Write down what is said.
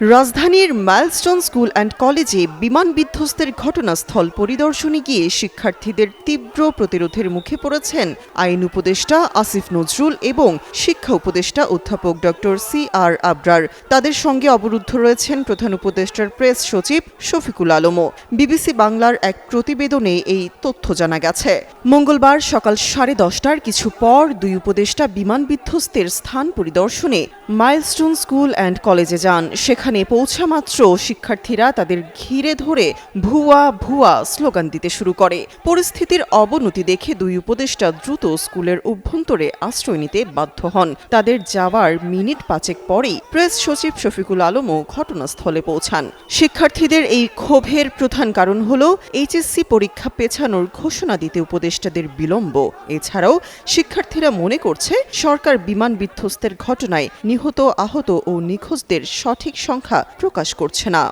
রাজধানীর milestone school and কলেজে বিমান বিধ্বস্তের ঘটনাস্থল পরিদর্শনে গিয়ে শিক্ষার্থীদের তীব্র প্রতিরোধের মুখে পড়েছেন আইন উপদেষ্টা আসিফ নজরুল এবং শিক্ষা উপদেষ্টা অধ্যাপক ডক্টর সি আর আবরার। তাদের সঙ্গে অবরুদ্ধ রয়েছেন প্রধান উপদেষ্টার প্রেস সচিব শফিকুল আলমও। বিবিসি বাংলার এক প্রতিবেদনে এই তথ্য জানা গেছে। মঙ্গলবার সকাল সাড়ে দশটার কিছু পর দুই উপদেষ্টা বিমান বিধ্বস্তের স্থান পরিদর্শনে মাইলস্টোন স্কুল অ্যান্ড কলেজে যান। সেখানে পৌঁছা মাত্র শিক্ষার্থীরা তাদের ঘিরে ধরে ভুয়া ভুয়া স্লোগান দিতে শুরু করে। পরিস্থিতির অবনতি দেখে দুই উপদেষ্টা দ্রুত স্কুলের অভ্যন্তরে আশ্রয় নিতে বাধ্য হন। তাদের যাওয়ার মিনিট পাঁচেক পরেই প্রেস সচিব শফিকুল আলমও ঘটনাস্থলে পৌঁছান। শিক্ষার্থীদের এই ক্ষোভের প্রধান কারণ হল এইচএসসি পরীক্ষা পেছানোর ঘোষণা দিতে উপদেষ্টাদের বিলম্ব। এছাড়াও শিক্ষার্থীরা মনে করছে, সরকার বিমান বিধ্বস্তের ঘটনায় নিহত, আহত ও নিখোঁজদের সঠিক সংখ্যা প্রকাশ করছে না।